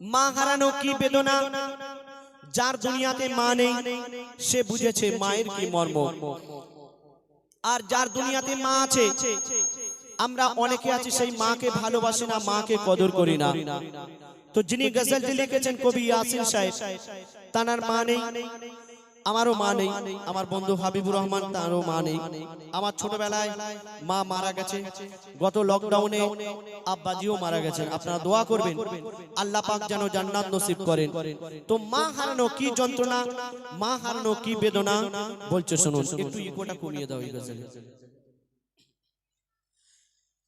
মা হারানো কি বেদনা? যার দুনিয়াতে মা নেই, সে বুঝেছে মায়ের কি মর্ম। আর যার দুনিয়াতে মা আছে, আমরা অনেকে আছি সেই মাকে ভালোবাসি না, মাকে কদর করি না। তো যিনি গজলটি লিখেছেন কবি ইয়াসিন সাহেব, তানার মা নেই আমারও মা নেই আমার বন্ধু হাবিবুর রহমান তারও মা নেই। আমার ছোটবেলায় মা মারা গেছে গত লকডাউনে আব্বাজিও মারা গেছেন। আপনারা দোয়া করবেন আল্লাহ পাক যেন জান্নাত নসিব করেন। তো মা হারানো কি যন্ত্রণা? মা হারানো কি বেদনা? বলছে শুনুন একটু ইকোটা কমিয়ে দাও এই গজলে।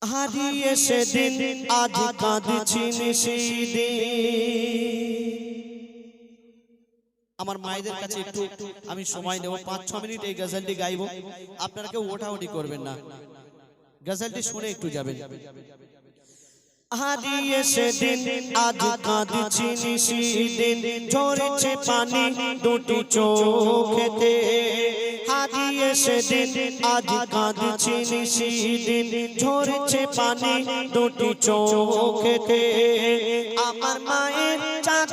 হারিয়ে সেদিন আজ কাঁদছি নিশিদিন আমার মায়েদের কাছে একটু আমি সময় নেব পাঁচ ছ মিনিট এই গজলটি গাইবো। আপনারা কেউ ওঠাউটি করবেন না। গজলটি শুনে একটু যাবেন। হারিয়ে সেদিন আজ কাঁদছি নিশিদিন ঝরেছে পানি দুটি চোখেতে। হারিয়ে সেদিন আজ কাঁদছি নিশিদিন ঝরেছে পানি দুটি চোখেতে। আমার মায়ের চাঁদ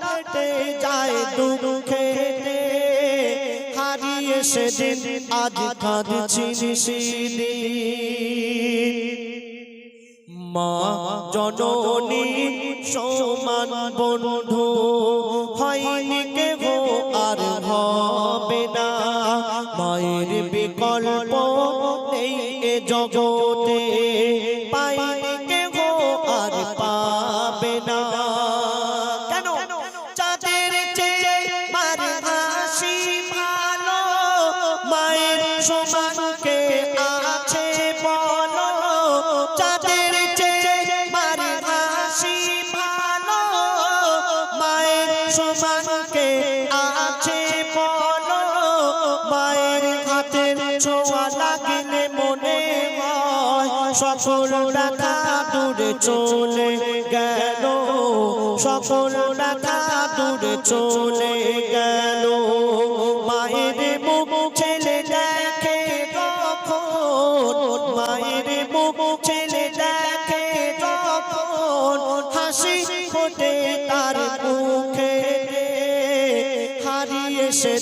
ফেটে যায় দুঃখে। হারিয়ে সেদিন আজ কাঁদছি মা জননী সমান বন্ধু। সকল ব্যথা দূরে চলে গেল। সকল ব্যথা দূরে চলে গেল।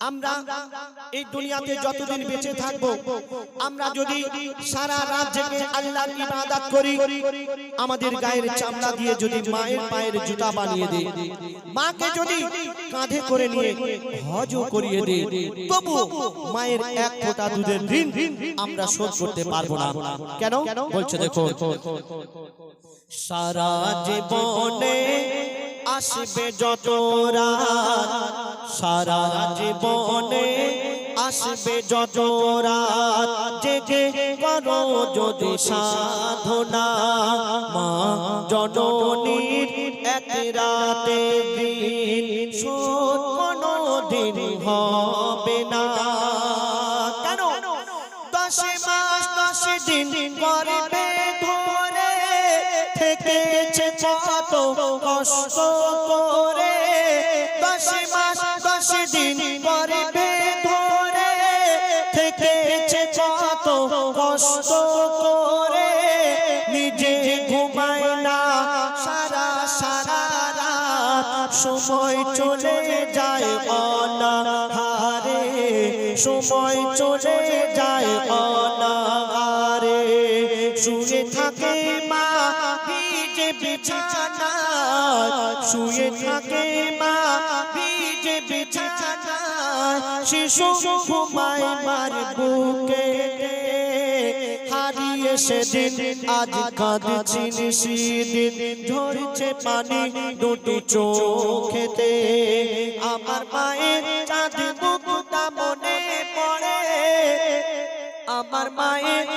আমরা এই দুনিয়াতে যতদিন বেঁচে থাকব আমরা যদি সারা রাত জেগে আল্লাহর ইবাদত করি আমাদের গায়ের চামড়া দিয়ে যদি মায়ের পায়ের জুতা বানিয়ে দেই মাকে যদি কাঁধে করে নিয়ে হজও করিয়ে দেই তবু মায়ের এক ফোঁটা দুধের ঋণ আমরা শোধ করতে পারব না কেন বলছে দেখো সারা জীবনে আসবে যত রাত, সারা জীবনে আসবে যত রাত। জেগে করো যদি সাধনা, মা জননীর এক রাতে দিন কোনো দিন হবে না। দশ মাস দশ দিন করবে ধরে থেকেছে কত কষ্ট করে দশ মাস, দশ দিন করবে ধরে থেকেছে কত কষ্ট করে নিজে ঘুমায় না, সারা সারা রাত সময় চলে যায় অনাহারে, সময় চলে যায় অনাহারে। শুয়ে থাকে মা ভিজে বিছানা শুয়ে থাকে মা ভিজে বিছানা শিশু ঘুমায় মার বুকে হারিয়ে সেদিন, আজ কাঁদছি নিশিদিন। ঝরছে পানি দুটি চোখেতে। আমার মায়ের চাঁদ মুখটা মনে পড়ে। আমার মায়ের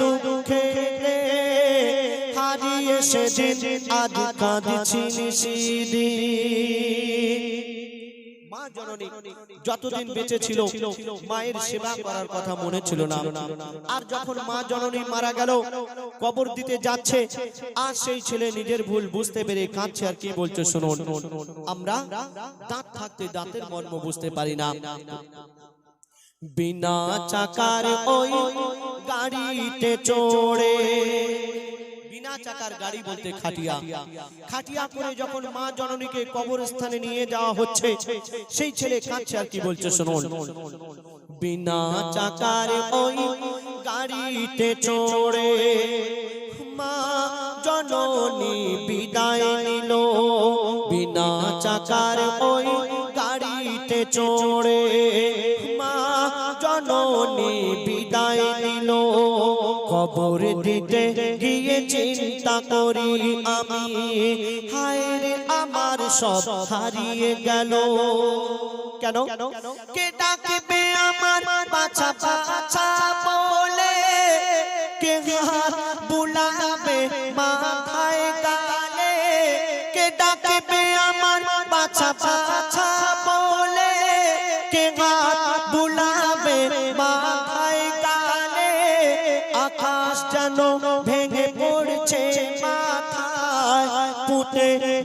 দুঃখে হারিয়ে সেদিন কাঁদছি যতদিন বেঁচে ছিল, মায়ের সেবা করার কথা মনে ছিল না। আর যখন মা জননী মারা গেল, কবর দিতে যাচ্ছে, আর সেই ছেলে নিজের ভুল বুঝতে পেরে কাঁদছে, আর কি বলছে, শুনুন। আমরা দাঁত থাকতে দাঁতের মর্ম বুঝতে পারি না। বিনা চাকার ওই গাড়িতে চড়ে। বিনা চাকার গাড়ি বলতে খাটিয়া। খাটিয়া। করে যখন মা জননীকে কবরস্থানে নিয়ে যাওয়া হচ্ছে সেই ছেলে কাঁদছে আর কি বলছে শুনুন। বিনা চাকার ওই গাড়িতে চড়ে। মা জননী বিদায় নিল। বিনা চাকার ওই গাড়িতে চড়ে। জননী বিদায় নিল। কবর দিতে গিয়ে চিন্তা করি আমি। হায় রে আমার সব হারিয়ে গেল। কেন? কে ডাকবে আমার বাছা বাছা? যেন ভেঙে পড়ছে মাথায়।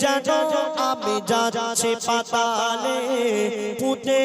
জানো আমি যাচ্ছে পাতালে পুঁতে